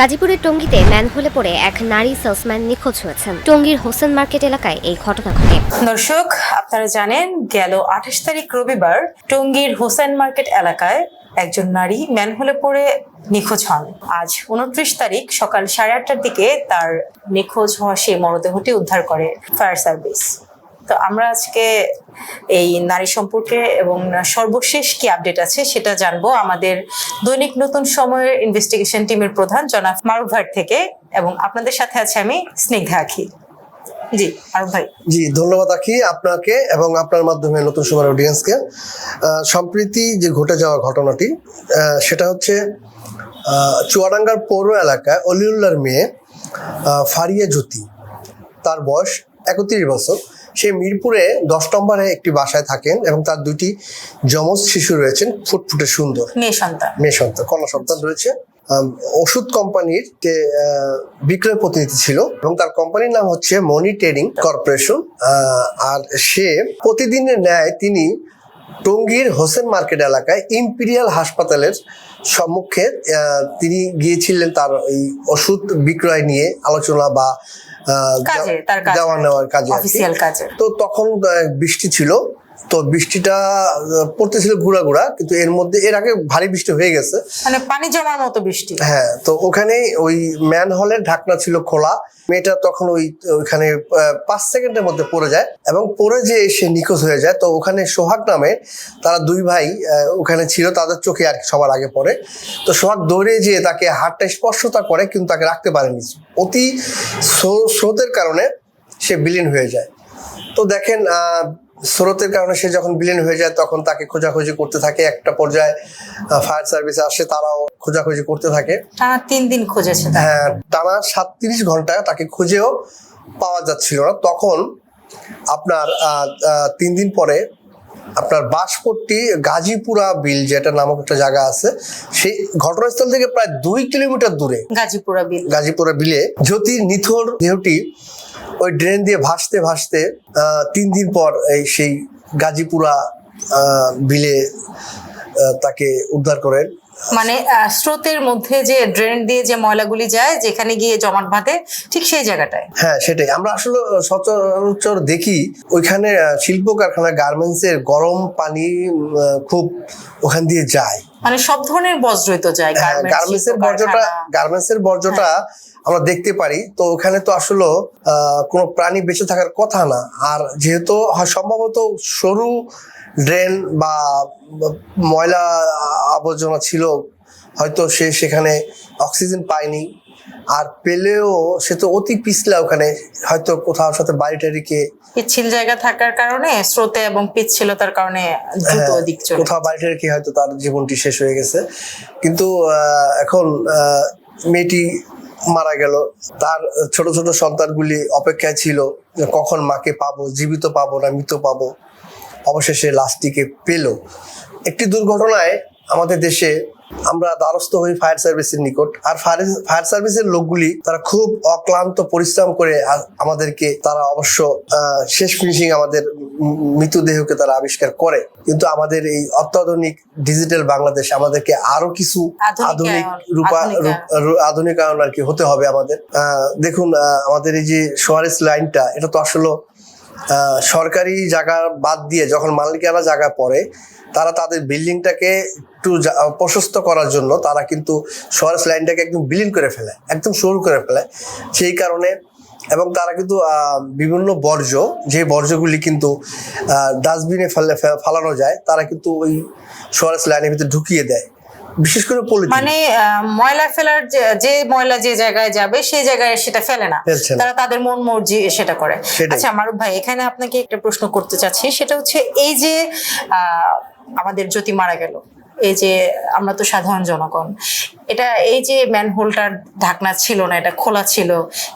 গাজীপুরের টঙ্গীতে ম্যানহোলে পড়ে এক নারী সেলসম্যান নিখোঁজ হয়েছেন। টঙ্গীর হোসেন মার্কেট এলাকায় এই ঘটনা ঘটে। দর্শক, আপনারা জানেন, গেল আঠাশ তারিখ রবিবার টঙ্গীর হোসেন মার্কেট এলাকায় একজন নারী ম্যানহোলে পড়ে নিখোঁজ হন। আজ উনত্রিশ তারিখ সকাল সাড়ে আটটার দিকে তার নিখোঁজ হওয়া সেই মরদেহটি উদ্ধার করে ফায়ার সার্ভিস। তো আমরা আজকে এই নারী সম্পর্কে এবং সর্বশেষ কি আপডেট আছে সেটা জানব আমাদের দৈনিক নতুন সময়ের ইনভেস্টিগেশন টিমের প্রধান জনাব মারুফ ভাট থেকে এবং আপনাদের সাথে আছে আমি স্নিগ্ধা আখি। জি ভাই। জি, ধন্যবাদ আখি আপনাকে এবং আপনার মাধ্যমে নতুন সময়ের অডিয়েন্সকে সম্প্রতি যে ঘটে যাওয়া ঘটনাটি সেটা হচ্ছে চুয়াডাঙ্গার পৌর এলাকায় অলিউল্লার মেয়ে ফারিয়া জ্যোতি। তার বয়স একত্রিশ বছর। সে মিরপুরে দশ নম্বরে একটি বাসায় থাকেন এবং তার দুটি যমজ শিশু রয়েছেন ফুটফুটে সুন্দর। মেয়ে সন্তান। মেয়ে সন্তান কন্যা সন্তান রয়েছে। ওষুধ কোম্পানির যে বিক্রয় প্রতিনিধি ছিল এবং তার কোম্পানির নাম হচ্ছে মনি ট্রেডিং কর্পোরেশন। আর সে প্রতিদিনের ন্যায় তিনি টঙ্গীর হোসেন মার্কেট এলাকায় ইম্পিরিয়াল হাসপাতালের সম্মুখে তিনি গিয়েছিলেন তার এই ওষুধ বিক্রয় নিয়ে আলোচনা বা। দেওয়া নেওয়ার কাজে তো তখন বৃষ্টি ছিল। তো বৃষ্টিটা পড়তেছিল গুড়া গুড়া কিন্তু এর মধ্যে এর আগে ভারী বৃষ্টি হয়ে গেছে। মানে পানি জমার মতো বৃষ্টি। হ্যাঁ তো ওখানে ওই ম্যান হলের ঢাকনা ছিল খোলা। মেয়েটা তখন ওই ওইখানে পাঁচ সেকেন্ডের মধ্যে পড়ে যায় এবং পড়ে যে সে নিখোঁজ হয়ে যায়। তো ওখানে সোহাগ নামে তারা দুই ভাই ওখানে ছিল তাদের চোখে আর সবার আগে পড়ে। তো সোহাগ দৌড়ে যেয়ে তাকে হাতটা স্পর্শতা করে কিন্তু তাকে রাখতে পারেনি। অতি স্রো- স্রোতের কারণে সে বিলীন হয়ে যায়। তো দেখেন আহ, স্রোতের কারণে সে যখন বিলীন হয়ে যায় তখন তাকে খোঁজাখুঁজি করতে থাকে। একটা পর্যায়ে ফায়ার সার্ভিস আসে তারাও খোঁজাখুঁজি করতে থাকে। টানা তিন দিন খুঁজেছে হ্যাঁ টানা সাতত্রিশ ঘণ্টা তাকে খুঁজেও পাওয়া যাচ্ছিল না। তখন আপনার তিন দিন পরে আপনার বাসপট্টি গাজীপুরা বিল যেটা নামক একটা জায়গা আছে সেই ঘটনাস্থল থেকে প্রায় দুই কিলোমিটার দূরে গাজীপুরা বিল। গাজীপুরা বিলে জ্যোতির নিথর দেহটি ওই ড্রেন দিয়ে ভাসতে ভাসতে তিন দিন পর এই সেই গাজীপুরা বিলে তাকে উদ্ধার করেন। মানে স্রোতের মধ্যে যে ড্রেন দিয়ে যে ময়লাগুলি যায় যেখানে গিয়ে জমাট বাঁধে ঠিক সেই জায়গাটায়? হ্যাঁ সেটাই। আমরা আসলে সচরাচর দেখি ওইখানে শিল্প কারখানা গার্মেন্টস এর গরম পানি খুব ওখান দিয়ে যায়। মানে সব ধরনের বর্জ্যই তো যায় গার্মেন্টস, এর বর্জ্যটা গার্মেন্টস এর বর্জ্যটা আমরা দেখতে পারি। তো ওখানে তো আসলে আহ, কোনো প্রাণী বেঁচে থাকার কথা না। আর যেহেতু সম্ভবত সরু ড্রেন বা ময়লা আবর্জনা ছিল হয়তো সে সেখানে অক্সিজেন পায়নি। আর পেলেও সে তো অতি পিছলা ওখানে হয়তো কোথাও সাথে বাড়িটা রেখে পিচ্ছিল জায়গা থাকার কারণে স্রোতে এবং পিচ্ছিলতার কারণে দ্রুত হ্যাঁ, দিক চলে কোথাও বাড়িটা রেখে হয়তো তার জীবনটি শেষ হয়ে গেছে। কিন্তু এখন মেয়েটি মারা গেল। তার ছোট ছোট সন্তানগুলি অপেক্ষায় ছিল যে কখন মাকে পাবো জীবিত পাবো না মৃত পাবো। অবশেষে লাশটিকে পেল। একটি দুর্ঘটনায় আমাদের দেশে আমরা দ্বারস্থ হই ফায়ার সার্ভিসের নিকট। আর ফায়ার ফায়ার সার্ভিসের লোকগুলি তারা খুব অক্লান্ত পরিশ্রম করে আমাদেরকে তারা অবশ্য শেষ ফিনিশিং আমাদের মৃতদেহকে তারা আবিষ্কার করে। কিন্তু আমাদের এই অত্যাধুনিক ডিজিটাল বাংলাদেশ আমাদেরকে আরও কিছু আধুনিক রূপা আধুনিকায়ন আর কি হতে হবে আমাদের। দেখুন আমাদের এই যে সোয়ারেস লাইনটা এটা তো আসলে সরকারি জায়গা বাদ দিয়ে যখন মালিকানা জায়গা পড়ে তারা তাদের বিল্ডিংটাকে একটু প্রশস্ত করার জন্য তারা কিন্তু সোয়ারেস লাইনটাকে একদম বিলীন করে ফেলে একদম সরু করে ফেলে। সেই কারণে এবং তারা কিন্তু বিভিন্ন বর্জ্য যে বর্জ্যগুলি কিন্তু ডাস্টবিনে ফেলে ফালানো যায় তারা কিন্তু ওই সোয়ারেস লাইনের ভিতরে ঢুকিয়ে দেয়। বিশেষ করে পলিথিন। মানে ময়লা ফেলার যে- ময়লা যে জায়গায় যাবে সেই জায়গায় সেটা ফেলে না। তারা তাদের মন মর্জি সেটা করে। আচ্ছা মারুফ ভাই এখানে আপনাকে একটা প্রশ্ন করতে চাচ্ছি সেটা হচ্ছে এই যে আহ, আমাদের জ্যোতি মারা গেল এই যে আমরা তো সাধারণ জনগণ এটা এই যে ম্যানহোলটার ঢাকনা ছিল না এটা খোলা ছিল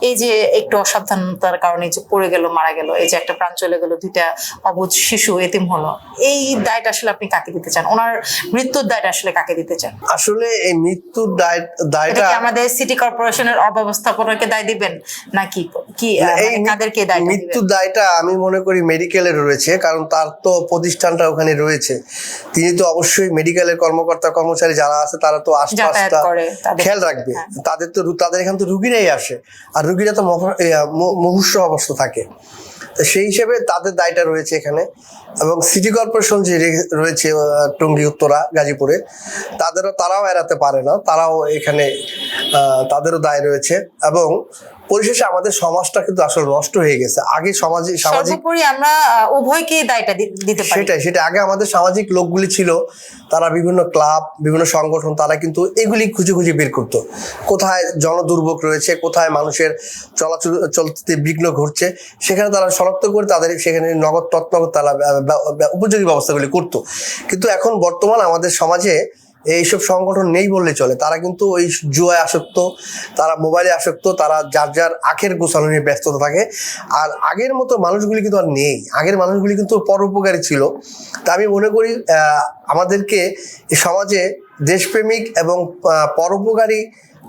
এই যে একটু অসাবধানতার কারণে যে পড়ে গেল মারা গেল এই যে একটা প্রাণ চলে গেল দুইটা অবুঝ শিশু এতিম হলো এই দায়টা আসলে আপনি কাকে দিতে চান? ওনার মৃত্যুর দায়টা আসলে কাকে দিতে চান? আসলে এই মৃত্যুর দায় দায়টা আমাদের সিটি কর্পোরেশনের অব্যবস্থাপনাকে দায় দিবেন? নাকি কি মানে কাদেরকে দায় মৃত্যুর দায়টা আমি মনে করি মেডিকেলের রয়েছে কারণ তার তো প্রতিষ্ঠানটা ওখানে রয়েছে। তিনি তো অবশ্যই মেডিকেলের ম্যানহোলের কর্মকর্তা কর্মচারী যারা আছে তারা তো আশপাশটা খেয়াল রাখবে। হ্যাঁ। তাদের তো তাদের এখান তো রুগীরাই আসে। আর রুগীরা তো মহ- এ, মু- মুমূর্ষু অবস্থা থাকে। সেই হিসেবে তাদের দায়টা রয়েছে এখানে। এবং সিটি কর্পোরেশন যে রয়েছে টঙ্গী উত্তরা গাজীপুরে তাদেরও তারাও এড়াতে পারে না। তারাও এখানে আহ, তাদেরও দায় রয়েছে। এবং পরিশেষে আমাদের সমাজটা কিন্তু আসলে নষ্ট হয়ে গেছে। আগে সমাজে সামাজিক আমরা আহ, উভয়কেই দায়টা দিতে পারি। সেটাই সেটা আগে আমাদের সামাজিক লোকগুলি ছিল তারা বিভিন্ন ক্লাব বিভিন্ন সংগঠন তারা কিন্তু এগুলি খুঁজে খুঁজে বের করতো। কোথায় জনদুর্ভোগ রয়েছে কোথায় মানুষের চলাচল চলতে বিঘ্ন ঘটছে সেখানে তারা শনাক্ত করে তাদের সেখানে নগদ তৎনগদ তারা উপযোগী ব্যবস্থাগুলি করতো। কিন্তু এখন বর্তমান আমাদের সমাজে এইসব সংগঠন নেই বললে চলে। তারা কিন্তু ওই জুয়ায় আসক্ত, তারা মোবাইলে আসক্ত, তারা যার যার আখের গোছানো নিয়ে ব্যস্ততা থাকে। আর আগের মতো মানুষগুলি কিন্তু আর নেই। আগের মানুষগুলি কিন্তু পরোপকারী ছিল। তা আমি মনে করি আমাদেরকে সমাজে দেশপ্রেমিক এবং পরোপকারী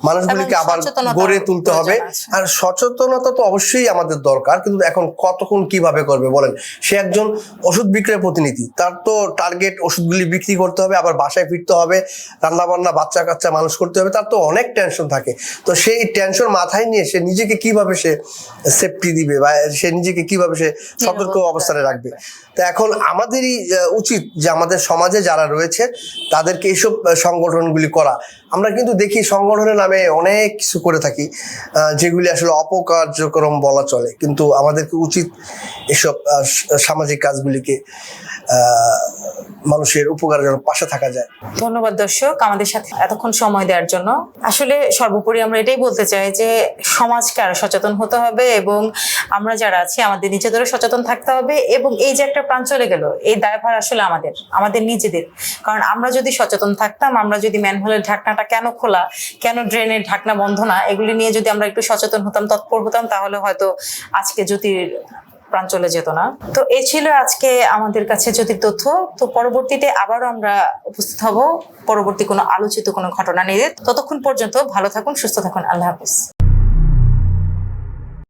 মানুষগুলিকে আবার গড়ে তুলতে হবে। আর সচেতনতা তো অবশ্যই আমাদের দরকার কিন্তু এখন কতক্ষণ কীভাবে করবে বলেন? সে একজন ওষুধ বিক্রয় প্রতিনিধি তার তো টার্গেট ওষুধগুলি বিক্রি করতে হবে আবার বাসায় ফিরতে হবে রান্না বান্না বাচ্চা কাচ্চা মানুষ করতে হবে তার তো অনেক টেনশন থাকে। তো সেই টেনশন মাথায় নিয়ে সে নিজেকে কীভাবে সে সেফটি দিবে বা সে নিজেকে কীভাবে সে সতর্ক অবস্থানে রাখবে। তো এখন আমাদেরই উচিত যে আমাদের সমাজে যারা রয়েছে তাদেরকে এইসব সংগঠনগুলি করা। আমরা কিন্তু দেখি সংগঠনের নামে অনেক কিছু করে থাকি যেগুলি আসলে অপকার্যক্রম বলা চলে। কিন্তু আমাদেরকে উচিত এসব সামাজিক কাজগুলিকে মানুষের উপকারের জন্য পাশে থাকা যায়। ধন্যবাদ দর্শক আমাদের সাথে এতক্ষণ সময় দেওয়ার জন্য। আসলে সর্বোপরি আমরা এটাই বলতে চাই যে সমাজকে আরও সচেতন হতে হবে এবং আমরা যারা আছি, আমাদের নিজেদেরও সচেতন থাকতে হবে এবং এই যে একটা প্রাণ চলে গেল, এই দায়ভার আসলে আমাদের আমাদের নিজেদের। কারণ আমরা যদি সচেতন থাকতাম, আমরা যদি ম্যানহোলের ঢাকনাটা কেন খোলা, কেন ড্রেনের ঢাকনা বন্ধ না, এগুলি নিয়ে যদি আমরা একটু সচেতন হতাম, তৎপর হতাম, তাহলে হয়তো আজকে জ্যোতির প্রাণ চলে যেত না। তো এ ছিল আজকে আমাদের কাছে যদি তথ্য। তো পরবর্তীতে আবারও আমরা উপস্থিত হব। পরবর্তী কোনো আলোচিত কোনো ঘটনা নিয়ে। ততক্ষণ পর্যন্ত ভালো থাকুন, সুস্থ থাকুন। আল্লাহ হাফিজ।